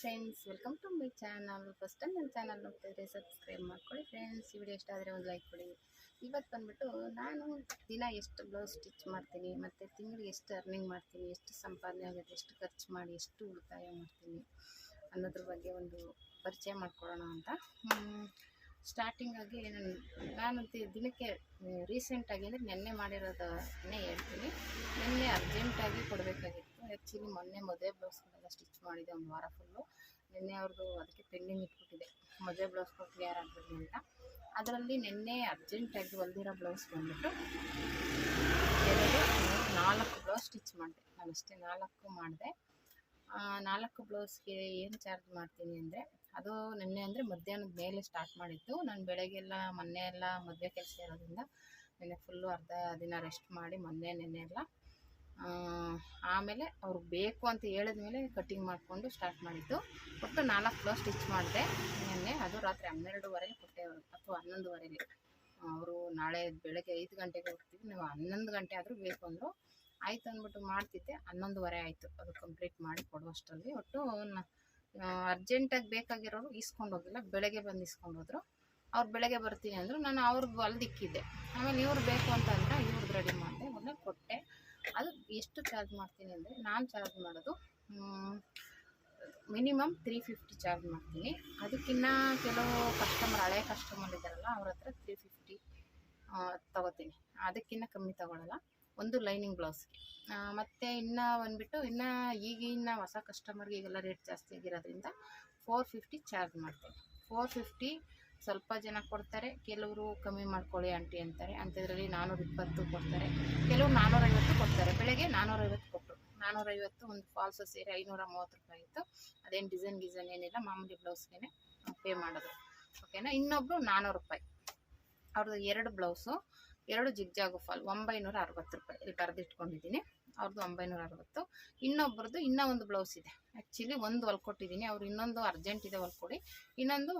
Friends, welcome to my channel. First time ನನ್ನ channel ನೋಡ್ತಿದ್ರೆ subscribe ಮಾಡ್ಕೊಳ್ಳಿ ಫ್ರೆಂಡ್ಸ್. ಈ ವಿಡಿಯೋ ಇಷ್ಟ ಆದರೆ ಒಂದು ಲೈಕ್ ಕೊಡಿ. ಇವತ್ತು ಬಂದುಬಿಟ್ಟು ನಾನು ದಿನ ಎಷ್ಟು ಬ್ಲೌಸ್ ಸ್ಟಿಚ್ ಮಾಡ್ತೀನಿ, ಮತ್ತು ತಿಂಗಳಿಗೆ ಎಷ್ಟು ಅರ್ನಿಂಗ್ ಮಾಡ್ತೀನಿ, ಎಷ್ಟು ಸಂಪಾದನೆ ಆಗುತ್ತೆ, ಎಷ್ಟು ಖರ್ಚು ಮಾಡಿ, ಎಷ್ಟು ಉಳಿತಾಯ ಮಾಡ್ತೀನಿ ಅನ್ನೋದ್ರ ಬಗ್ಗೆ ಒಂದು ಪರಿಚಯ ಮಾಡ್ಕೊಳ್ಳೋಣ ಅಂತ. ಸ್ಟಾರ್ಟಿಂಗಾಗಿ ನಾನು ನಾನು ದಿ- ದಿನಕ್ಕೆ ರೀಸೆಂಟಾಗಿ ಅಂದರೆ ನೆನ್ನೆ ಮಾಡಿರೋದನ್ನೇ ಹೇಳ್ತೀನಿ. ನಿನ್ನೆ ಅರ್ಜೆಂಟಾಗಿ ಕೊಡಬೇಕಾಗಿತ್ತು. ಆ್ಯಕ್ಚುಲಿ ಮೊನ್ನೆ ಮದುವೆ ಬ್ಲೌಸ್ಗಳೆಲ್ಲ ಸ್ಟಿಚ್ ಮಾಡಿದೆ ಒಂದು ವಾರ ಫುಲ್ಲು ನಿನ್ನೆ ಅವ್ರದ್ದು ಅದಕ್ಕೆ ಪೆಂಡಿಂಗ್ ಇಟ್ಬಿಟ್ಟಿದೆ. ಮದುವೆ ಬ್ಲೌಸ್ ಕ್ಲಿಯರ್ ಆಗಬೇಕು ಅಂತ. ಅದರಲ್ಲಿ ನಿನ್ನೆ ಅರ್ಜೆಂಟಾಗಿ ಹೊಲ್ದಿರೋ ಬ್ಲೌಸ್ ಬಂದ್ಬಿಟ್ಟು ನಾಲ್ಕು ಬ್ಲೌಸ್ ಸ್ಟಿಚ್ ಮಾಡಿದೆ. ನಾನು ಅಷ್ಟೇ ನಾಲ್ಕು ಮಾಡಿದೆ. ನಾಲ್ಕು ಬ್ಲೌಸ್ಗೆ ಏನು ಚಾರ್ಜ್ ಮಾಡ್ತೀನಿ ಅಂದರೆ, ಅದು ನಿನ್ನೆ ಅಂದರೆ ಮಧ್ಯಾಹ್ನದ ಮೇಲೆ ಸ್ಟಾರ್ಟ್ ಮಾಡಿತ್ತು. ನಾನು ಬೆಳಗ್ಗೆಲ್ಲ ಮೊನ್ನೆ ಎಲ್ಲ ಮದುವೆ ಕೆಲಸ ಇರೋದ್ರಿಂದ ನಿನ್ನೆ ಫುಲ್ಲು ಅರ್ಧ ದಿನ ರೆಸ್ಟ್ ಮಾಡಿ ಮೊನ್ನೆ ನಿನ್ನೆ ಎಲ್ಲ ಆಮೇಲೆ ಅವ್ರಿಗೆ ಬೇಕು ಅಂತ ಹೇಳಿದ ಮೇಲೆ ಕಟ್ಟಿಂಗ್ ಮಾಡಿಕೊಂಡು ಸ್ಟಾರ್ಟ್ ಮಾಡಿದ್ದು. ಒಟ್ಟು ನಾಲ್ಕು ಬ್ಲೌಸ್ ಸ್ಟಿಚ್ ಮಾಡಿದೆ. ನಿನ್ನೆ ಅದು ರಾತ್ರಿ ಹನ್ನೆರಡುವರೆಗೆ ಕೊಟ್ಟೆ ಅವರು, ಅಥವಾ ಹನ್ನೊಂದುವರೆಗೆ ಅವರು ನಾಳೆ ಬೆಳಗ್ಗೆ ಐದು ಗಂಟೆಗೆ ಹೋಗ್ತೀವಿ ನೀವು ಹನ್ನೊಂದು ಗಂಟೆ ಆದರೂ ಬೇಕು ಅಂದರು. ಆಯ್ತು ಅಂದ್ಬಿಟ್ಟು ಮಾಡ್ತಿದ್ದೆ. ಹನ್ನೊಂದುವರೆ ಆಯಿತು. ಅದು ಕಂಪ್ಲೀಟ್ ಮಾಡಿ ಕೊಡುವಷ್ಟರಲ್ಲಿ. ಒಟ್ಟು ಅರ್ಜೆಂಟಾಗಿ ಬೇಕಾಗಿರೋರು ಇಸ್ಕೊಂಡು ಹೋಗಿಲ್ಲ. ಬೆಳಗ್ಗೆ ಬಂದು ಇಸ್ಕೊಂಡು ಹೋದ್ರು. ಅವ್ರು ಬೆಳಗ್ಗೆ ಬರ್ತೀನಿ ಅಂದರು. ನಾನು ಅವ್ರಿಗೆ ಹೊಲ್ದಿಕ್ಕಿದ್ದೆ ಆಮೇಲೆ ಇವ್ರು ಬೇಕು ಅಂತ ಅಂದ್ರೆ ಇವ್ರದ್ದು ರೆಡಿ ಮಾಡಿದೆ. ಮೊನ್ನೆ ಕೊಟ್ಟೆ. ಅದು ಎಷ್ಟು ಚಾರ್ಜ್ ಮಾಡ್ತೀನಿ ಅಂದರೆ ನಾನು ಚಾರ್ಜ್ ಮಾಡೋದು ಮಿನಿಮಮ್ ತ್ರೀ ಫಿಫ್ಟಿ ಚಾರ್ಜ್ ಮಾಡ್ತೀನಿ. ಅದಕ್ಕಿನ್ನ ಕೆಲವು ಕಸ್ಟಮರ್ ಹಳೆ ಕಸ್ಟಮರ್ ಇದ್ದಾರಲ್ಲ ಅವ್ರ ಹತ್ರ ತ್ರೀ ಫಿಫ್ಟಿ ತಗೋತೀನಿ. ಅದಕ್ಕಿನ್ನ ಕಮ್ಮಿ ತಗೊಳ್ಳಲ್ಲ ಒಂದು ಲೈನಿಂಗ್ ಬ್ಲೌಸ್ಗೆ ಮತ್ತು ಇನ್ನು ಬಂದುಬಿಟ್ಟು ಇನ್ನು ಈಗಿನ ಹೊಸ ಕಸ್ಟಮರ್ಗೆ ಈಗೆಲ್ಲ ರೇಟ್ ಜಾಸ್ತಿ ಆಗಿರೋದ್ರಿಂದ ಫೋರ್ ಫಿಫ್ಟಿ ಚಾರ್ಜ್ ಮಾಡ್ತೇವೆ ಫೋರ್ ಫಿಫ್ಟಿ ಸ್ವಲ್ಪ ಜನ ಕೊಡ್ತಾರೆ, ಕೆಲವರು ಕಮ್ಮಿ ಮಾಡ್ಕೊಳ್ಳಿ ಆಂಟಿ ಅಂತಾರೆ. ಅಂಥದ್ರಲ್ಲಿ ನಾನ್ನೂರ ಇಪ್ಪತ್ತು ಕೊಡ್ತಾರೆ. ಕೆಲವರು ನಾನ್ನೂರೈವತ್ತು ಕೊಡ್ತಾರೆ. ಬೆಳಗ್ಗೆ ನಾನ್ನೂರೈವತ್ತು ಕೊಟ್ಟರು. ನಾನ್ನೂರೈವತ್ತು ಒಂದು ಫಾಲ್ಸ್ ಸೇರಿ ಐನೂರ ಮೂವತ್ತು ರೂಪಾಯಿ ಇತ್ತು. ಅದೇನು ಡಿಸೈನ್ ಗಿಸೈನ್ ಏನಿಲ್ಲ, ಮಾಮೂಲಿ ಬ್ಲೌಸ್ಗೆ ಪೇ ಮಾಡೋದು. ಓಕೆನಾ ಇನ್ನೊಬ್ಬರು ನಾನ್ನೂರು ರೂಪಾಯಿ. ಅವ್ರದ್ದು ಎರಡು ಬ್ಲೌಸು ಎರಡು ಜಿಗ್ಜಾಗು ಫಾಲ್ ಒಂಬೈನೂರ ಅರವತ್ತು ರೂಪಾಯಿ. ಇಲ್ಲಿ ಬರೆದಿಟ್ಕೊಂಡಿದ್ದೀನಿ ಅವ್ರದ್ದು ಒಂಬೈನೂರ ಅರವತ್ತು ಇನ್ನೊಬ್ರದ್ದು ಇನ್ನೂ ಒಂದು ಬ್ಲೌಸ್ ಇದೆ. ಆ್ಯಕ್ಚುಲಿ ಒಂದು ಹೊಲ್ಕೊಟ್ಟಿದ್ದೀನಿ ಅವ್ರು ಇನ್ನೊಂದು ಅರ್ಜೆಂಟ್ ಇದೆ ಹೊಲ್ಕೊಡಿ ಇನ್ನೊಂದು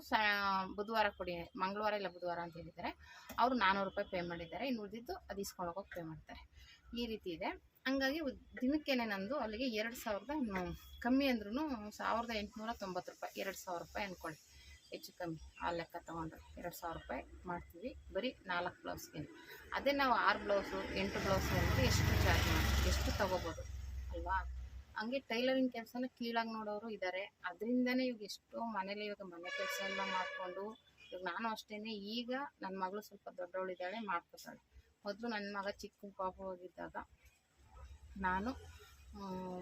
ಬುಧವಾರ ಕೊಡಿ. ಮಂಗಳವಾರ ಇಲ್ಲ ಬುಧವಾರ ಅಂತ ಹೇಳಿದ್ದಾರೆ. ಅವರು ನಾನ್ನೂರು ರೂಪಾಯಿ ಪೇ ಮಾಡಿದ್ದಾರೆ. ಇನ್ನು ಉಳಿದಿದ್ದು ಅದು ಇಸ್ಕೊಂಡು ಹೋಗೋಕೆ ಪೇ ಮಾಡ್ತಾರೆ. ಈ ರೀತಿ ಇದೆ. ಹಂಗಾಗಿ ದಿನಕ್ಕೇನೆ ನಂದು ಅಲ್ಲಿಗೆ ಎರಡು ಸಾವಿರದ ಕಮ್ಮಿ ಅಂದ್ರೂ ಸಾವಿರದ ಎಂಟುನೂರ ತೊಂಬತ್ತು ರೂಪಾಯಿ. ಎರಡು ಸಾವಿರ ರೂಪಾಯಿ ಅಂದ್ಕೊಳ್ಳಿ ಹೆಚ್ಚು ಕಮ್ಮಿ. ಆ ಲೆಕ್ಕ ತೊಗೊಂಡ್ರೆ. ಎರಡು ಸಾವಿರ ರೂಪಾಯಿ ಮಾಡ್ತೀವಿ. ಬರೀ ನಾಲ್ಕು ಬ್ಲೌಸ್ಗೆ ಅದೇ ನಾವು ಆರು ಬ್ಲೌಸು ಎಂಟು ಬ್ಲೌಸು ಅಂದರೆ ಎಷ್ಟು ಚಾರ್ಜ್ ಮಾಡ್ತೀವಿ? ಎಷ್ಟು ತೊಗೋಬೋದು? ಅಲ್ವಾ? ಹಂಗೆ ಟೈಲರಿಂಗ್ ಕೆಲಸನ ಕೀಳಾಗಿ ನೋಡೋರು ಇದ್ದಾರೆ ಅದರಿಂದನೇ ಇವಾಗ ಎಷ್ಟೋ ಮನೇಲಿ ಇವಾಗ ಮನೆ ಕೆಲಸ ಎಲ್ಲ ಮಾಡಿಕೊಂಡು ಇವಾಗ ನಾನು ಅಷ್ಟೇ ಈಗ ನನ್ನ ಮಗಳು ಸ್ವಲ್ಪ ದೊಡ್ಡವಳಿದ್ದಾಳೆ, ಮಾಡ್ಕೊತಾಳೆ. ಮೊದಲು ನನ್ನ ಮಗ ಚಿಕ್ಕ ಪಾಪು ಹೋಗಿದ್ದಾಗ ನಾನು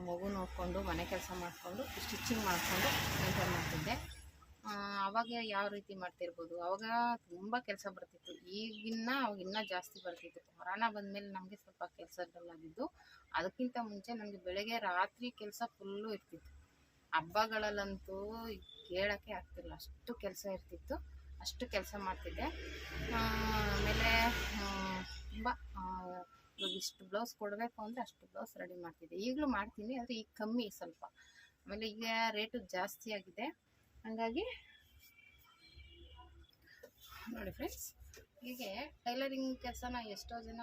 ಮಗು ನೋಡಿಕೊಂಡು ಮನೆ ಕೆಲಸ ಮಾಡಿಕೊಂಡು ಸ್ಟಿಚಿಂಗ್ ಮಾಡಿಕೊಂಡು ಮೇಂಟೈನ್ ಮಾಡ್ತಿದ್ದೆ. ಅವಾಗ ಯಾವ ರೀತಿ ಮಾಡ್ತಿರ್ಬೋದು? ಅವಾಗ ತುಂಬ ಕೆಲಸ ಬರ್ತಿತ್ತು. ಈಗಿನ್ನ ಅವಾಗ ಇನ್ನೂ ಜಾಸ್ತಿ ಬರ್ತಿತ್ತು. ಕೊರೋನಾ ಬಂದಮೇಲೆ ನಮಗೆ ಸ್ವಲ್ಪ ಕೆಲಸ ಆಗಿದ್ದು, ಅದಕ್ಕಿಂತ ಮುಂಚೆ ನಮಗೆ ಬೆಳಗ್ಗೆ ರಾತ್ರಿ ಕೆಲಸ ಫುಲ್ಲು ಇರ್ತಿತ್ತು. ಹಬ್ಬಗಳಲ್ಲಂತೂ ಕೇಳೋಕ್ಕೆ ಆಗ್ತಿಲ್ಲ ಅಷ್ಟು ಕೆಲಸ ಇರ್ತಿತ್ತು. ಅಷ್ಟು ಕೆಲಸ ಮಾಡ್ತಿದ್ದೆ. ಆಮೇಲೆ ತುಂಬ ಇವಾಗ ಇಷ್ಟು ಬ್ಲೌಸ್ ಕೊಡಬೇಕು ಅಂದರೆ ಅಷ್ಟು ಬ್ಲೌಸ್ ರೆಡಿ ಮಾಡ್ತಿದ್ದೆ. ಈಗಲೂ ಮಾಡ್ತೀನಿ, ಆದರೆ ಈಗ ಕಮ್ಮಿ ಸ್ವಲ್ಪ. ಆಮೇಲೆ ಈಗ ರೇಟು ಜಾಸ್ತಿ ಆಗಿದೆ. ಹಾಗಾಗಿ ನೋಡಿ ಫ್ರೆಂಡ್ಸ್ ಹೀಗೆ ಟೈಲರಿಂಗ್ ಕೆಲಸನ ಎಷ್ಟೋ ಜನ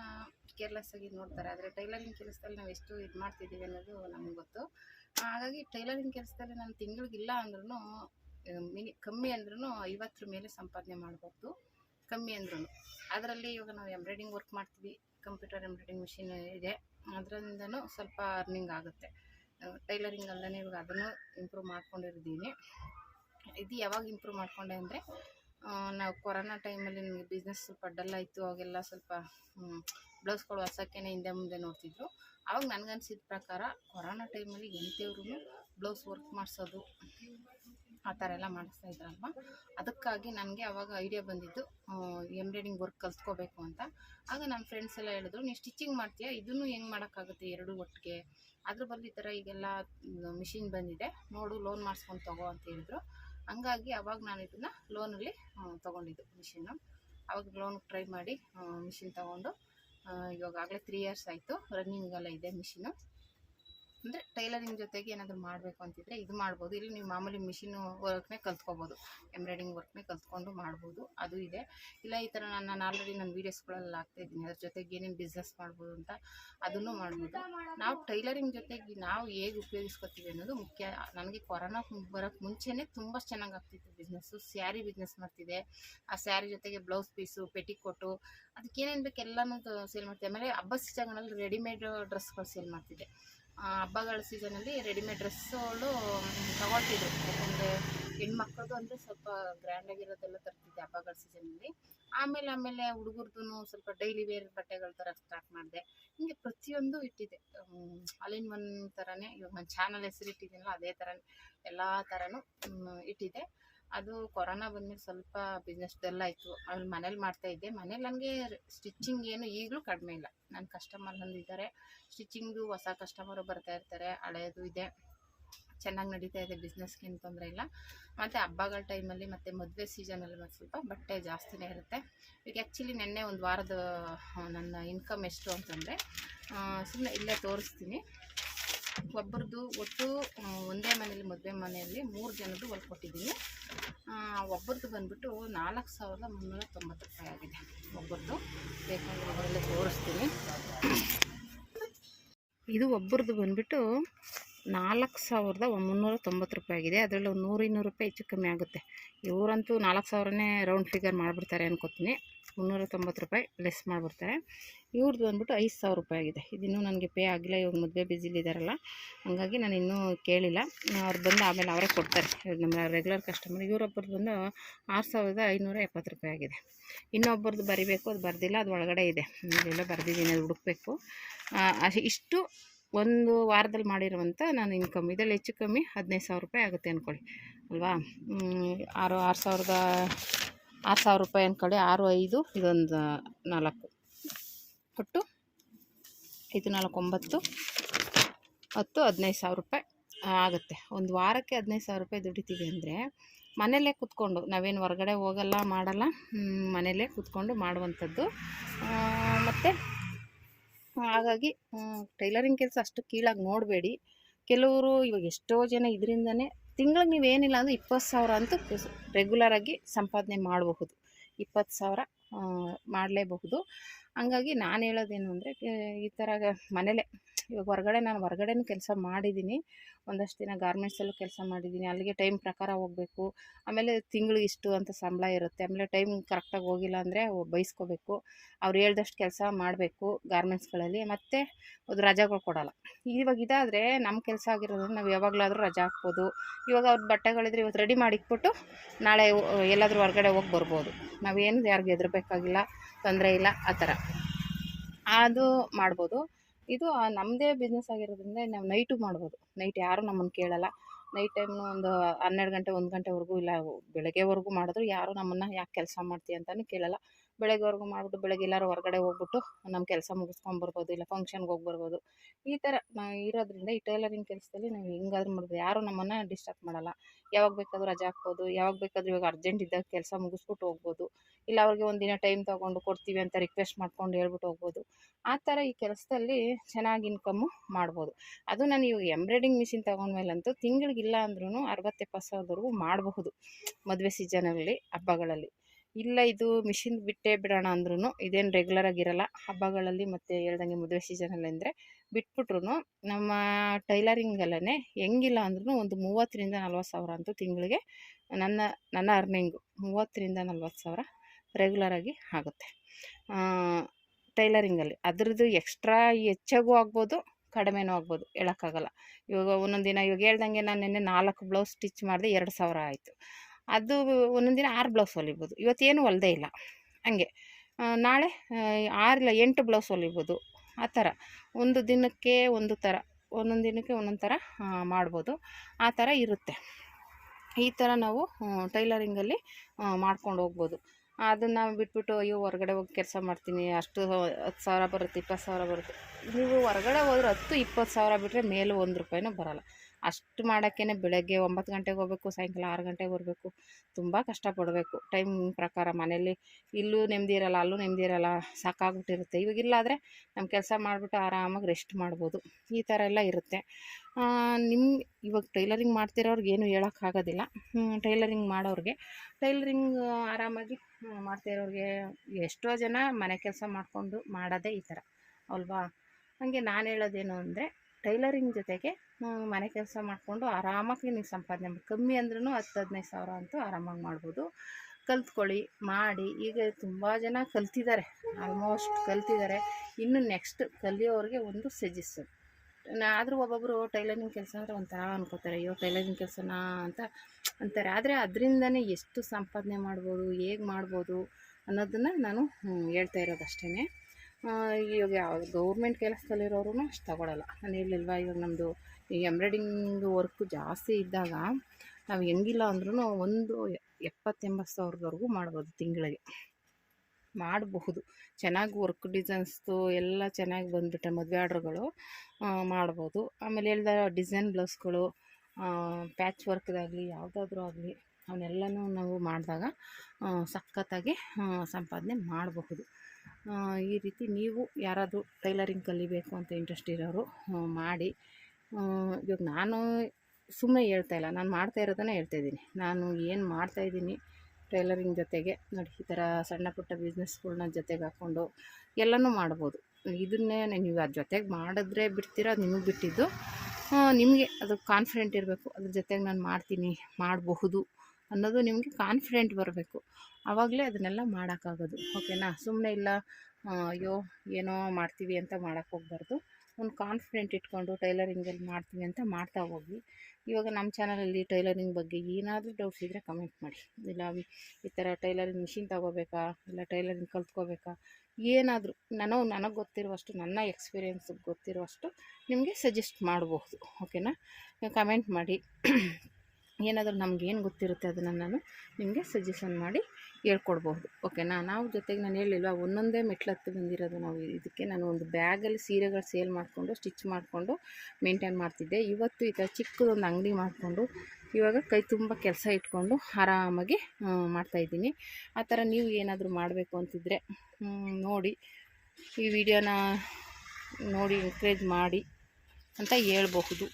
ಕೇರ್ಲೆಸ್ ಆಗಿ ನೋಡ್ತಾರೆ, ಆದರೆ ಟೈಲರಿಂಗ್ ಕೆಲಸದಲ್ಲಿ ನಾವು ಎಷ್ಟು ಇದು ಮಾಡ್ತಿದ್ದೀವಿ ಅನ್ನೋದು ನಮ್ಗೆ ಗೊತ್ತು. ಹಾಗಾಗಿ ಟೈಲರಿಂಗ್ ಕೆಲಸದಲ್ಲಿ ನಾನು ತಿಂಗಳಿಗಿಲ್ಲ ಅಂದ್ರೂ ಮಿನಿ, ಕಮ್ಮಿ ಅಂದ್ರೂ ಐವತ್ತರ ಮೇಲೆ ಸಂಪಾದನೆ ಮಾಡ್ಬೋದು. ಕಮ್ಮಿ ಅಂದ್ರೂ ಅದರಲ್ಲಿ ಇವಾಗ ನಾವು ಎಂಬ್ರಾಯ್ಡಿಂಗ್ ವರ್ಕ್ ಮಾಡ್ತೀವಿ ಕಂಪ್ಯೂಟರ್ ಎಂಬ್ರಾಯ್ಡಿಂಗ್ ಮಿಷಿನ್ ಇದೆ. ಅದರಿಂದನೂ ಸ್ವಲ್ಪ ಅರ್ನಿಂಗ್ ಆಗುತ್ತೆ. ಟೈಲರಿಂಗ್ ಅಲ್ಲದೆ ಇವಾಗ ಅದನ್ನು ಇಂಪ್ರೂವ್ ಮಾಡ್ಕೊಂಡಿದ್ದೀನಿ ಇದು ಯಾವಾಗ ಇಂಪ್ರೂವ್ ಮಾಡಿಕೊಂಡೆ ಅಂದರೆ ನಾವು ಕೊರೋನಾ ಟೈಮಲ್ಲಿ ನಿಮಗೆ ಬಿಸ್ನೆಸ್ ಸ್ವಲ್ಪ ಡಲ್ ಆಯಿತು, ಅವಾಗೆಲ್ಲ ಸ್ವಲ್ಪ ಬ್ಲೌಸ್ಗಳು ಹೊಸಕ್ಕೇನೆ ಹಿಂದೆ ಮುಂದೆ ನೋಡ್ತಿದ್ರು. ಆವಾಗ ನನಗನ್ಸಿದ ಪ್ರಕಾರ ಕೊರೋನಾ ಟೈಮಲ್ಲಿ ಎಂಥವ್ರು ಬ್ಲೌಸ್ ವರ್ಕ್ ಮಾಡಿಸೋದು, ಆ ಥರ ಎಲ್ಲ ಮಾಡಿಸ್ತಾ ಇದ್ರಲ್ವ? ಅದಕ್ಕಾಗಿ ನನಗೆ ಆವಾಗ ಐಡಿಯಾ ಬಂದಿದ್ದು ಎಂಬ್ರಾಯ್ಡಿಂಗ್ ವರ್ಕ್ ಕಲ್ತ್ಕೋಬೇಕು ಅಂತ. ಆಗ ನನ್ನ ಫ್ರೆಂಡ್ಸ್ ಎಲ್ಲ ಹೇಳಿದ್ರು, ನೀವು ಸ್ಟಿಚಿಂಗ್ ಮಾಡ್ತೀಯಾ? ಇದನ್ನು ಹೆಂಗೆ ಮಾಡೋಕ್ಕಾಗುತ್ತೆ ಎರಡು ಒಟ್ಟಿಗೆ? ಅದ್ರ ಬದಲು ಈ ಥರ ಈಗೆಲ್ಲ ಮಿಷಿನ್ ಬಂದಿದೆ. ನೋಡು ಲೋನ್ ಮಾಡಿಸ್ಕೊಂಡು ತಗೋ ಅಂತ ಹೇಳಿದ್ರು. ಹಂಗಾಗಿ ಅವಾಗ ನಾನು ಇದನ್ನು ಲೋನಲ್ಲಿ ತೊಗೊಂಡಿದ್ದು ಮಿಷಿನ್ನು ಅವಾಗ ಲೋನ್ ಟ್ರೈ ಮಾಡಿ ಮಿಷಿನ್ ತೊಗೊಂಡು ಇವಾಗಾಗಲೇ ತ್ರೀ ಇಯರ್ಸ್ ಆಯಿತು ರನ್ನಿಂಗಲ್ಲ ಇದೆ ಮಿಷಿನು ಅಂದರೆ ಟೈಲರಿಂಗ್ ಜೊತೆಗೆ ಏನಾದರೂ ಮಾಡಬೇಕು ಅಂತಿದ್ರೆ ಇದು ಮಾಡ್ಬೋದು. ಇಲ್ಲಿ ನೀವು ಮಾಮೂಲಿ ಮಿಷಿನ್ ವರ್ಕ್ನೇ ಕಲ್ತ್ಕೋಬೋದು. ಎಂಬ್ರಾಯ್ಡಿಂಗ್ ವರ್ಕ್ನೇ ಕಲ್ತ್ಕೊಂಡು ಮಾಡ್ಬೋದು. ಅದು ಇದೆ. ಇಲ್ಲ, ಈ ಥರ ನಾನು ನಾನು ಆಲ್ರೆಡಿ ನನ್ನ ವೀಡಿಯೋಸ್ಗಳಲ್ಲಿ ಹಾಕ್ತಾ ಇದ್ದೀನಿ. ಅದ್ರ ಜೊತೆಗೆ ಏನೇನು ಬಿಸ್ನೆಸ್ ಮಾಡ್ಬೋದು ಅಂತ ಅದನ್ನು ಮಾಡ್ಬೋದು. ನಾವು ಟೈಲರಿಂಗ್ ಜೊತೆಗೆ ನಾವು ಹೇಗೆ ಉಪಯೋಗಿಸ್ಕೊತೀವಿ ಅನ್ನೋದು ಮುಖ್ಯ. ನನಗೆ ಕೊರೋನಾ ಬರೋಕ್ಕೆ ಮುಂಚೆನೇ ತುಂಬ ಚೆನ್ನಾಗಿ ಆಗ್ತಿತ್ತು ಬಿಸ್ನೆಸ್ಸು ಸ್ಯಾರಿ ಬಿಸ್ನೆಸ್ ಮಾಡ್ತಿದೆ ಆ ಸ್ಯಾರಿ ಜೊತೆಗೆ ಬ್ಲೌಸ್ ಪೀಸು ಪೆಟಿಕೋಟು ಅದಕ್ಕೆ ಏನೇನು ಬೇಕು ಎಲ್ಲನೂ ಸೇಲ್ ಮಾಡ್ತಿದ್ದೆ. ಆಮೇಲೆ ಹಬ್ಬ ಸೀಸನ್ಗಳಲ್ಲಿ ರೆಡಿಮೇಡ್ ಡ್ರೆಸ್ಗಳು ಸೇಲ್ ಮಾಡ್ತಿದ್ದೆ. ಹಬ್ಬಗಳ ಸೀಸನಲ್ಲಿ ರೆಡಿಮೇಡ್ ಡ್ರೆಸ್ಸುಗಳು ತಗೊಳ್ತಿದ್ರು. ಯಾಕಂದರೆ ಹೆಣ್ಮಕ್ಳದ್ದು ಅಂದರೆ ಸ್ವಲ್ಪ ಗ್ರ್ಯಾಂಡಾಗಿರೋದೆಲ್ಲ ತರ್ತಿದ್ದೆ ಹಬ್ಬಗಳ ಸೀಸನಲ್ಲಿ ಆಮೇಲೆ ಆಮೇಲೆ ಹುಡುಗರ್ದು ಸ್ವಲ್ಪ ಡೈಲಿ ವೇರ್ ಬಟ್ಟೆಗಳ ಥರ ಸ್ಟಾರ್ಟ್ ಮಾಡಿದೆ. ಹಿಂಗೆ ಪ್ರತಿಯೊಂದು ಇಟ್ಟಿದ್ದೆ. ಅಲ್ಲಿನ ಒಂದು ಥರನೇ ಇವಾಗ ನನ್ನ ಚಾನಲ್ ಹೆಸರು ಇಟ್ಟಿದ್ದೀನಲ್ಲ ಅದೇ ಥರ ಎಲ್ಲ ಥರನೂ ಇಟ್ಟಿದ್ದೆ. ಅದು ಕೊರೋನಾ ಬಂದ್ಮೇಲೆ ಸ್ವಲ್ಪ ಬಿಸ್ನೆಸ್ ಡಲ್ ಆಯಿತು. ಅಲ್ಲಿ ಮನೇಲಿ ಮಾಡ್ತಾಯಿದ್ದೆ ಮನೇಲಿ ನನಗೆ ಸ್ಟಿಚ್ಚಿಂಗ್ ಏನು ಈಗಲೂ ಕಡಿಮೆ ಇಲ್ಲ. ನನ್ನ ಕಸ್ಟಮರ್ ಬಂದಿದ್ದಾರೆ ಸ್ಟಿಚ್ಚಿಂಗು ಹೊಸ ಕಸ್ಟಮರು ಬರ್ತಾ ಇರ್ತಾರೆ. ಹಳೇದು ಇದೆ. ಚೆನ್ನಾಗಿ ನಡೀತಾ ಇದೆ. ಬಿಸ್ನೆಸ್ಗೆ ಏನು ತೊಂದರೆ ಇಲ್ಲ. ಮತ್ತು ಹಬ್ಬಗಳ ಟೈಮಲ್ಲಿ ಮತ್ತು ಮದುವೆ ಸೀಸನಲ್ಲಿ ಮತ್ತು ಸ್ವಲ್ಪ ಬಟ್ಟೆ ಜಾಸ್ತಿನೇ ಇರುತ್ತೆ. ಈಗ ಆ್ಯಕ್ಚುಲಿ ನೆನ್ನೆ ಒಂದು ವಾರದ ನನ್ನ ಇನ್ಕಮ್ ಎಷ್ಟು ಅಂತಂದರೆ ಸುಮ್ಮನೆ ಇಲ್ಲೇ ತೋರಿಸ್ತೀನಿ. ಒಬ್ಬರದ್ದು ಒಟ್ಟು ಒಂದೇ ಮನೇಲಿ ಮದುವೆ ಮನೆಯಲ್ಲಿ ಮೂರು ಜನದ್ದು ಹೊಲ್ಕೊಟ್ಟಿದ್ದೀನಿ ಒಬ್ಬರದ್ದು ಬಂದುಬಿಟ್ಟು ನಾಲ್ಕು ಸಾವಿರದ ಮುನ್ನೂರ ತೊಂಬತ್ತು ರೂಪಾಯಿ ಆಗಿದೆ. ಒಬ್ಬರದ್ದು ಬೇಕಂದ್ರೆ ಇದರಲ್ಲೇ ತೋರಿಸ್ತೀನಿ. ಇದು ಒಬ್ಬರದ್ದು ಬಂದುಬಿಟ್ಟು ನಾಲ್ಕು ಸಾವಿರದ ಮುನ್ನೂರ ತೊಂಬತ್ತು ರೂಪಾಯಿ ಆಗಿದೆ. ಅದರಲ್ಲಿ ನೂರು ಇನ್ನೂರು ರೂಪಾಯಿ ಹೆಚ್ಚು ಕಮ್ಮಿ ಆಗುತ್ತೆ. ಇವರಂತೂ ನಾಲ್ಕು ಸಾವಿರನೇ ರೌಂಡ್ ಫಿಗರ್ ಮಾಡಿಬಿಡ್ತಾರೆ ಅನ್ಕೋತೀನಿ. ಮುನ್ನೂರ ತೊಂಬತ್ತು ರೂಪಾಯಿ ಲೆಸ್ ಮಾಡಿಬಿಡ್ತಾರೆ. ಇವ್ರದ್ದು ಬಂದ್ಬಿಟ್ಟು ಐದು ಸಾವಿರ ರೂಪಾಯಿ ಆಗಿದೆ. ಇದಿನ್ನೂ ನನಗೆ ಪೇ ಆಗಿಲ್ಲ ಇವಾಗ ಮದುವೆ ಬ್ಯುಸಿಲಿದ್ದಾರಲ್ಲ ಹಂಗಾಗಿ ನಾನು ಇನ್ನೂ ಕೇಳಿಲ್ಲ. ಅವ್ರು ಬಂದು ಆಮೇಲೆ ಅವರೇ ಕೊಡ್ತಾರೆ. ನಮ್ಮ ರೆಗ್ಯುಲರ್ ಕಸ್ಟಮರ್ ಇವರೊಬ್ಬರದ್ದು ಬಂದು ಆರು ಸಾವಿರದ ಐನೂರ ಎಪ್ಪತ್ತು ರೂಪಾಯಿ ಆಗಿದೆ. ಇನ್ನೊಬ್ಬರದ್ದು ಬರಿಬೇಕು, ಅದು ಬರ್ದಿಲ್ಲ, ಅದು ಒಳಗಡೆ ಇದೆ. ಇದೆಲ್ಲ ಬರ್ದಿದ್ದೀನಿ, ಅದು ಹುಡುಕ್ಬೇಕು. ಇಷ್ಟು ಒಂದು ವಾರದಲ್ಲಿ ಮಾಡಿರುವಂಥ ನಾನು ಇನ್ಕಮ್ ಇದರಲ್ಲಿ ಹೆಚ್ಚು ಕಮ್ಮಿ ಹದಿನೈದು ಸಾವಿರ ರೂಪಾಯಿ ಆಗುತ್ತೆ ಅಂದ್ಕೊಳ್ಳಿ ಅಲ್ವಾ? ಆರು ಆರು ಸಾವಿರದ ಆರು ಸಾವಿರ ರೂಪಾಯಿ ಅಂದ್ಕೊಳ್ಳಿ ಆರು, ಐದು, ಇದೊಂದು ನಾಲ್ಕು. ಒಟ್ಟು ಐದು, ನಾಲ್ಕು, ಒಂಬತ್ತು, ಹತ್ತು, ಹದಿನೈದು ಸಾವಿರ ರೂಪಾಯಿ ಆಗುತ್ತೆ. ಒಂದು ವಾರಕ್ಕೆ ಹದಿನೈದು ಸಾವಿರ ರೂಪಾಯಿ ದುಡಿತೀವಿ ಅಂದರೆ ಮನೆಯಲ್ಲೇ ಕೂತ್ಕೊಂಡು, ನಾವೇನು ಹೊರಗಡೆ ಹೋಗಲ್ಲ, ಮಾಡಲ್ಲ ಮನೆಯಲ್ಲೇ ಕೂತ್ಕೊಂಡು ಮಾಡುವಂಥದ್ದು. ಮತ್ತು, ಹಾಗಾಗಿ ಟೈಲರಿಂಗ್ ಕೆಲಸ ಅಷ್ಟು ಕೀಳಾಗಿ ನೋಡಬೇಡಿ. ಕೆಲವರು ಇವಾಗ ಎಷ್ಟೋ ಜನ ಇದರಿಂದನೇ ತಿಂಗಳಿಗೆ ನೀವೇನಿಲ್ಲ ಅಂದರೆ ಇಪ್ಪತ್ತು ಸಾವಿರ ಅಂತೂ ರೆಗ್ಯುಲರಾಗಿ ಸಂಪಾದನೆ ಮಾಡಬಹುದು. ಇಪ್ಪತ್ತು ಸಾವಿರ ಮಾಡಲೇಬಹುದು. ಹಂಗಾಗಿ ನಾನು ಹೇಳೋದೇನು ಅಂದರೆ, ಈ ಥರ ಮನೇಲೇ ಇವಾಗ ಹೊರಗಡೆ ನಾನು ಹೊರಗಡೆನೂ ಕೆಲಸ ಮಾಡಿದ್ದೀನಿ. ಒಂದಷ್ಟು ದಿನ ಗಾರ್ಮೆಂಟ್ಸಲ್ಲೂ ಕೆಲಸ ಮಾಡಿದ್ದೀನಿ. ಅಲ್ಲಿಗೆ ಟೈಮ್ ಪ್ರಕಾರ ಹೋಗಬೇಕು. ಆಮೇಲೆ ತಿಂಗಳು ಇಷ್ಟು ಅಂತ ಸಂಬಳ ಇರುತ್ತೆ. ಆಮೇಲೆ ಟೈಮ್ ಕರೆಕ್ಟಾಗಿ ಹೋಗಿಲ್ಲ ಅಂದರೆ ಬೈಸ್ಕೋಬೇಕು. ಅವ್ರು ಹೇಳ್ದಷ್ಟು ಕೆಲಸ ಮಾಡಬೇಕು ಗಾರ್ಮೆಂಟ್ಸ್ಗಳಲ್ಲಿ. ಮತ್ತು ಅದು ರಜಾಗಳು ಕೊಡೋಲ್ಲ. ಇವಾಗ ಇದಾದರೆ ನಮ್ಮ ಕೆಲಸ ಆಗಿರೋದ್ರಿಂದ ನಾವು ಯಾವಾಗಲಾದರೂ ರಜಾ ಹಾಕ್ಬೋದು. ಇವಾಗ ಅವ್ರ ಬಟ್ಟೆಗಳಿದ್ರೆ ಇವತ್ತು ರೆಡಿ ಮಾಡಿಟ್ಬಿಟ್ಟು ನಾಳೆ ಎಲ್ಲಾದರೂ ಹೊರಗಡೆ ಹೋಗಿ ಬರ್ಬೋದು. ನಾವೇನು ಯಾರಿಗೂ ಹೆದರ್ಬೇಕಾಗಿಲ್ಲ, ತೊಂದರೆ ಇಲ್ಲ, ಆ ಥರ. ಅದು ಮಾಡ್ಬೋದು. ಇದು ನಮ್ಮದೇ ಬಿಸ್ನೆಸ್ ಆಗಿರೋದ್ರಿಂದ ನಾವು ನೈಟು ಮಾಡ್ಬೋದು. ನೈಟ್ ಯಾರೂ ನಮ್ಮನ್ನು ಕೇಳಲ್ಲ. ನೈಟ್ ಟೈಮ್ನು ಒಂದು ಹನ್ನೆರಡು ಗಂಟೆ, ಒಂದು ಗಂಟೆವರೆಗೂ ಇಲ್ಲ, ಬೆಳಗ್ಗೆವರೆಗೂ ಮಾಡಿದ್ರು. ಯಾರೂ ನಮ್ಮನ್ನು ಯಾಕೆ ಕೆಲಸ ಮಾಡ್ತೀಯ ಅಂತಲೂ ಕೇಳಲ್ಲ. ಬೆಳಗ್ಗೆವರೆಗೂ ಮಾಡಿಬಿಟ್ಟು, ಬೆಳಗ್ಗೆ ಎಲ್ಲರೂ ಹೊರಗಡೆ ಹೋಗ್ಬಿಟ್ಟು ನಮ್ಮ ಕೆಲಸ ಮುಗಿಸ್ಕೊಂಬರ್ಬೋದು, ಇಲ್ಲ ಫಂಕ್ಷನ್ಗೆ ಹೋಗಿ ಬರ್ಬೋದು ಈ ಥರ ಇರೋದ್ರಿಂದ ಈ ಟೈಲರಿಂಗ್ ಕೆಲಸದಲ್ಲಿ ನಾವು ಹೆಂಗಾದ್ರೂ ಮಾಡ್ಬೋದು. ಯಾರೂ ನಮ್ಮನ್ನು ಡಿಸ್ಟರ್ಬ್ ಮಾಡಲ್ಲ. ಯಾವಾಗ ಬೇಕಾದರೂ ರಜೆ ಹಾಕ್ಬೋದು. ಯಾವಾಗ ಬೇಕಾದ್ರೂ ಇವಾಗ ಅರ್ಜೆಂಟ್ ಇದ್ದಾಗ ಕೆಲಸ ಮುಗಿಸ್ಬಿಟ್ಟು ಹೋಗ್ಬೋದು. ಇಲ್ಲ ಅವ್ರಿಗೆ ಒಂದಿನ ದಿನ ಟೈಮ್ ತೊಗೊಂಡು ಕೊಡ್ತೀವಿ ಅಂತ ರಿಕ್ವೆಸ್ಟ್ ಮಾಡ್ಕೊಂಡು ಹೇಳ್ಬಿಟ್ಟು ಹೋಗ್ಬೋದು. ಆ ಥರ ಈ ಕೆಲಸದಲ್ಲಿ ಚೆನ್ನಾಗಿ ಇನ್ಕಮ್ಮು ಮಾಡ್ಬೋದು. ಅದು ನಾನು ಇವಾಗ ಎಂಬ್ರಾಯ್ಡಿಂಗ್ ಮಿಷಿನ್ ತೊಗೊಂಡ್ಮೇಲಂತೂ ತಿಂಗಳಿಗಿಲ್ಲ ಅಂದ್ರೂ ಅರವತ್ತು ಎಪ್ಪತ್ತು ಸಾವಿರದವರೆಗೂ ಮಾಡಬಹುದು. ಮದುವೆ ಸೀಸನಲ್ಲಿ ಹಬ್ಬಗಳಲ್ಲಿ. ಇಲ್ಲ ಇದು ಮಿಷಿನ್ ಬಿಟ್ಟೇ ಬಿಡೋಣ ಅಂದ್ರೂ ಇದೇನು ರೆಗ್ಯುಲರ್ ಆಗಿರಲ್ಲ, ಹಬ್ಬಗಳಲ್ಲಿ ಮತ್ತು ಹೇಳ್ದಂಗೆ ಮದುವೆ ಸೀಸನಲ್ಲಿ ಅಂದರೆ ಬಿಟ್ಬಿಟ್ರು ನಮ್ಮ ಟೈಲರಿಂಗಲ್ಲೇ ಹೆಂಗಿಲ್ಲ ಅಂದ್ರೂ ಒಂದು ಮೂವತ್ತರಿಂದ ನಲ್ವತ್ತು ಸಾವಿರ ಅಂತೂ ತಿಂಗಳಿಗೆ ನನ್ನ ನನ್ನ ಅರ್ನಿಂಗು ಮೂವತ್ತರಿಂದ ನಲ್ವತ್ತು ಸಾವಿರ ರೆಗ್ಯುಲರಾಗಿ ಆಗುತ್ತೆ. ಟೈಲರಿಂಗಲ್ಲಿ ಅದ್ರದ್ದು ಎಕ್ಸ್ಟ್ರಾ ಹೆಚ್ಚಾಗೂ ಆಗ್ಬೋದು, ಕಡಿಮೆನೂ ಆಗ್ಬೋದು, ಹೇಳೋಕ್ಕಾಗಲ್ಲ. ಇವಾಗ ಒಂದೊಂದು ದಿನ ಇವಾಗ ಹೇಳ್ದಂಗೆ ನಾನು ನಿನ್ನೆ ನಾಲ್ಕು ಬ್ಲೌಸ್ ಸ್ಟಿಚ್ ಮಾಡಿದೆ ಎರಡು ಸಾವಿರ ಆಯಿತು. ಅದು ಒಂದೊಂದು ದಿನ ಆರು ಬ್ಲೌಸ್ ಹೊಲಿಬೋದು, ಇವತ್ತೇನು ಹೊಲ್ದೇ ಇಲ್ಲ. ಹಂಗೆ ನಾಳೆ ಆರಿಲ್ಲ ಎಂಟು ಬ್ಲೌಸ್ ಹೊಲಿಬೋದು, ಆ ಥರ. ಒಂದು ದಿನಕ್ಕೆ ಒಂದು ಥರ, ಒಂದೊಂದು ದಿನಕ್ಕೆ ಒಂದೊಂದು ಥರ ಮಾಡ್ಬೋದು, ಆ ಥರ ಇರುತ್ತೆ. ಈ ಥರ ನಾವು ಟೈಲರಿಂಗಲ್ಲಿ ಮಾಡ್ಕೊಂಡು ಹೋಗ್ಬೋದು. ಅದನ್ನು ಬಿಟ್ಬಿಟ್ಟು ಅಯ್ಯೋ, ಹೊರಗಡೆ ಹೋಗಿ ಕೆಲಸ ಮಾಡ್ತೀನಿ. ಅಷ್ಟು ಹತ್ತು ಸಾವಿರ ಬರುತ್ತೆ, ಇಪ್ಪತ್ತು ಸಾವಿರ ಬರುತ್ತೆ. ನೀವು ಹೊರಗಡೆ ಹೋದ್ರೆ ಹತ್ತು, ಇಪ್ಪತ್ತು ಸಾವಿರ ಬಿಟ್ಟರೆ ಮೇಲೂ ಒಂದು ರೂಪಾಯಿನೂ ಬರೋಲ್ಲ. ಅಷ್ಟು ಮಾಡೋಕ್ಕೇ ಬೆಳಗ್ಗೆ ಒಂಬತ್ತು ಗಂಟೆಗೆ ಹೋಗ್ಬೇಕು, ಸಾಯಂಕಾಲ ಆರು ಗಂಟೆಗೆ ಬರಬೇಕು. ತುಂಬ ಕಷ್ಟಪಡಬೇಕು. ಟೈಮ್ ಪ್ರಕಾರ ಮನೇಲಿ ಇಲ್ಲೂ ನೆಮ್ಮದಿ ಇರೋಲ್ಲ, ಅಲ್ಲೂ ನೆಮ್ಮದಿ ಇರೋಲ್ಲ, ಸಾಕಾಗ್ಬಿಟ್ಟಿರುತ್ತೆ. ಇವಾಗ ಇಲ್ಲಾದರೆ ನಮ್ಮ ಕೆಲಸ ಮಾಡಿಬಿಟ್ಟು ಆರಾಮಾಗಿ ರೆಸ್ಟ್ ಮಾಡ್ಬೋದು. ಈ ಥರ ಎಲ್ಲ ಇರುತ್ತೆ. ನಿಮ್ಮ ಇವಾಗ ಟೈಲರಿಂಗ್ ಮಾಡ್ತಿರೋರ್ಗೆ ಏನು ಹೇಳೋಕ್ಕಾಗೋದಿಲ್ಲ. ಟೈಲರಿಂಗ್ ಮಾಡೋರಿಗೆ, ಟೈಲರಿಂಗ್ ಆರಾಮಾಗಿ ಮಾಡ್ತಿರೋರಿಗೆ ಎಷ್ಟೋ ಜನ ಮನೆ ಕೆಲಸ ಮಾಡಿಕೊಂಡು ಮಾಡೋದೇ ಈ ಥರ ಅಲ್ವಾ? ಹಾಗೆ ನಾನು ಹೇಳೋದೇನು ಅಂದರೆ ಟೈಲರಿಂಗ್ ಜೊತೆಗೆ ಮನೆ ಕೆಲಸ ಮಾಡಿಕೊಂಡು ಆರಾಮಾಗಿ ನೀವು ಸಂಪಾದನೆ ಮಾಡಿ. ಕಮ್ಮಿ ಅಂದ್ರೂ ಹತ್ತು, ಹದಿನೈದು ಸಾವಿರ ಅಂತೂ ಆರಾಮಾಗಿ ಮಾಡ್ಬೋದು. ಕಲ್ತ್ಕೊಳ್ಳಿ, ಮಾಡಿ. ಈಗ ತುಂಬ ಜನ ಕಲ್ತಿದ್ದಾರೆ ಆಲ್ಮೋಸ್ಟ್ ಕಲ್ತಿದ್ದಾರೆ ಇನ್ನು ನೆಕ್ಸ್ಟ್ ಕಲಿಯೋರಿಗೆ ಒಂದು ಸಜೆಸ್ಟ್ ಆದರೂ ಒಬ್ಬೊಬ್ಬರು ಟೈಲರಿಂಗ್ ಕೆಲಸ ಅಂದರೆ ಒಂಥರ ಅನ್ಕೋತಾರೆ. ಅಯ್ಯೋ, ಟೈಲರಿಂಗ್ ಕೆಲಸನ ಅಂತ ಅಂತಾರೆ. ಆದರೆ ಅದರಿಂದನೇ ಎಷ್ಟು ಸಂಪಾದನೆ ಮಾಡ್ಬೋದು, ಹೇಗೆ ಮಾಡ್ಬೋದು ಅನ್ನೋದನ್ನು ನಾನು ಹೇಳ್ತಾ ಇರೋದು ಅಷ್ಟೇ ಇವಾಗ ಯಾವ ಗೌರ್ಮೆಂಟ್ ಕೆಲಸದಲ್ಲಿರೋರು ಅಷ್ಟು ತಗೊಳ್ಳಲ್ಲ ನಾನು ಹೇಳಿಲ್ವಾ ಇವಾಗ ನಮ್ಮದು ಈ ಎಂಬ್ರಾಯ್ಡಿಂಗ್ ವರ್ಕು ಜಾಸ್ತಿ ಇದ್ದಾಗ ನಾವು ಹೆಂಗಿಲ್ಲ ಅಂದ್ರೂ ಒಂದು ಎಪ್ಪತ್ತೆಂಬತ್ತು ಸಾವಿರದವರೆಗೂ ಮಾಡ್ಬೋದು ತಿಂಗಳಿಗೆ. ಮಾಡಬಹುದು ಚೆನ್ನಾಗಿ ವರ್ಕ್ ಡಿಸೈನ್ಸ್ದು ಎಲ್ಲ ಚೆನ್ನಾಗಿ ಬಂದುಬಿಟ್ಟೆ ಮದುವೆ ಆರ್ಡ್ರ್ಗಳು ಮಾಡ್ಬೋದು. ಆಮೇಲೆ ಹೇಳ್ದ ಡಿಸೈನ್ ಬ್ಲೌಸ್ಗಳು ಪ್ಯಾಚ್ ವರ್ಕ್ದಾಗಲಿ ಯಾವುದಾದ್ರೂ ಆಗಲಿ ಅವನ್ನೆಲ್ಲನೂ ನಾವು ಮಾಡಿದಾಗ ಸಖತ್ತಾಗಿ ಸಂಪಾದನೆ ಮಾಡಬಹುದು. ಈ ರೀತಿ ನೀವು ಯಾರಾದರೂ ಟೈಲರಿಂಗ್ ಕಲಿಬೇಕು ಅಂತ ಇಂಟ್ರೆಸ್ಟ್ ಇರೋರು ಮಾಡಿ. ಇವಾಗ ನಾನು ಸುಮ್ಮನೆ ಹೇಳ್ತಾ ಇಲ್ಲ. ನಾನು ಮಾಡ್ತಾ ಇರೋದನ್ನೇ ಹೇಳ್ತಾ ಇದ್ದೀನಿ. ನಾನು ಏನು ಮಾಡ್ತಾಯಿದ್ದೀನಿ ಟೈಲರಿಂಗ್ ಜೊತೆಗೆ, ನೋಡಿ ಈ ಥರ ಸಣ್ಣ ಪುಟ್ಟ ಬಿಸ್ನೆಸ್ಗಳನ್ನ ಜೊತೆಗೆ ಹಾಕ್ಕೊಂಡು ಎಲ್ಲನೂ ಮಾಡ್ಬೋದು. ಇದನ್ನೇ ನೀವು ಅದ್ರ ಜೊತೆಗೆ ಮಾಡಿದ್ರೆ ಬಿಡ್ತೀರಾ, ನಿಮಗೆ ಬಿಟ್ಟಿದ್ದು? ನಿಮಗೆ ಅದು ಕಾನ್ಫಿಡೆಂಟ್ ಇರಬೇಕು. ಅದ್ರ ಜೊತೆಗೆ ನಾನು ಮಾಡ್ತೀನಿ, ಮಾಡಬಹುದು ಅನ್ನೋದು ನಿಮಗೆ ಕಾನ್ಫಿಡೆಂಟ್ ಬರಬೇಕು. ಆವಾಗಲೇ ಅದನ್ನೆಲ್ಲ ಮಾಡೋಕ್ಕಾಗೋದು. ಓಕೆನಾ? ಸುಮ್ಮನೆ ಇಲ್ಲ ಅಯ್ಯೋ, ಏನೋ ಮಾಡ್ತೀವಿ ಅಂತ ಮಾಡೋಕ್ಕೆ ಹೋಗ್ಬಾರ್ದು. ಒಂದು ಕಾನ್ಫಿಡೆಂಟ್ ಇಟ್ಕೊಂಡು ಟೈಲರಿಂಗಲ್ಲಿ ಮಾಡ್ತೀವಿ ಅಂತ ಮಾಡ್ತಾ ಹೋಗಿ. ಇವಾಗ ನಮ್ಮ ಚಾನಲಲ್ಲಿ ಟೈಲರಿಂಗ್ ಬಗ್ಗೆ ಏನಾದರೂ ಡೌಟ್ಸ್ ಇದ್ದರೆ ಕಮೆಂಟ್ ಮಾಡಿ. ಇಲ್ಲ ಈ ಥರ ಟೈಲರಿಂಗ್ ಮಿಷಿನ್ ತಗೋಬೇಕಾ? ಇಲ್ಲ ಟೈಲರಿಂಗ್ ಕಲ್ತ್ಕೋಬೇಕಾ? ಏನಾದರೂ, ನಾನು, ನನಗೆ ಗೊತ್ತಿರುವಷ್ಟು, ನನ್ನ ಎಕ್ಸ್ಪೀರಿಯೆನ್ಸಿಗೆ ಗೊತ್ತಿರುವಷ್ಟು ನಿಮಗೆ ಸಜೆಸ್ಟ್ ಮಾಡಬಹುದು ಓಕೆನಾ? ಕಮೆಂಟ್ ಮಾಡಿ. ಏನಾದರೂ ನಮಗೇನು ಗೊತ್ತಿರುತ್ತೆ ಅದನ್ನು ನಾನು ನಿಮಗೆ ಸಜೆಷನ್ ಮಾಡಿ ಹೇಳ್ಕೊಡ್ಬಹುದು. ಓಕೆನಾ ನಾವು ಜೊತೆಗೆ ನಾನು ಹೇಳಿಲ್ವಾ, ಒಂದೊಂದೇ ಮೆಟ್ಲತ್ತು ಬಂದಿರೋದು ನಾವು. ಇದಕ್ಕೆ ನಾನು ಒಂದು ಬ್ಯಾಗಲ್ಲಿ ಸೀರೆಗಳು ಸೇಲ್ ಮಾಡಿಕೊಂಡು, ಸ್ಟಿಚ್ ಮಾಡಿಕೊಂಡು ಮೇಂಟೈನ್ ಮಾಡ್ತಿದ್ದೆ. ಇವತ್ತು ಈ ಥರ ಚಿಕ್ಕದೊಂದು ಅಂಗಡಿ ಮಾಡಿಕೊಂಡು, ಇವಾಗ ಕೈ ತುಂಬ ಕೆಲಸ ಇಟ್ಕೊಂಡು ಆರಾಮಾಗಿ ಮಾಡ್ತಾಯಿದ್ದೀನಿ ಆ ಥರ ನೀವು ಏನಾದರೂ ಮಾಡಬೇಕು ಅಂತಿದ್ರೆ ನೋಡಿ. ಈ ವಿಡಿಯೋನ ನೋಡಿ ಎಂಕರೇಜ್ ಮಾಡಿ ಅಂತ ಹೇಳ್ಬಹುದು.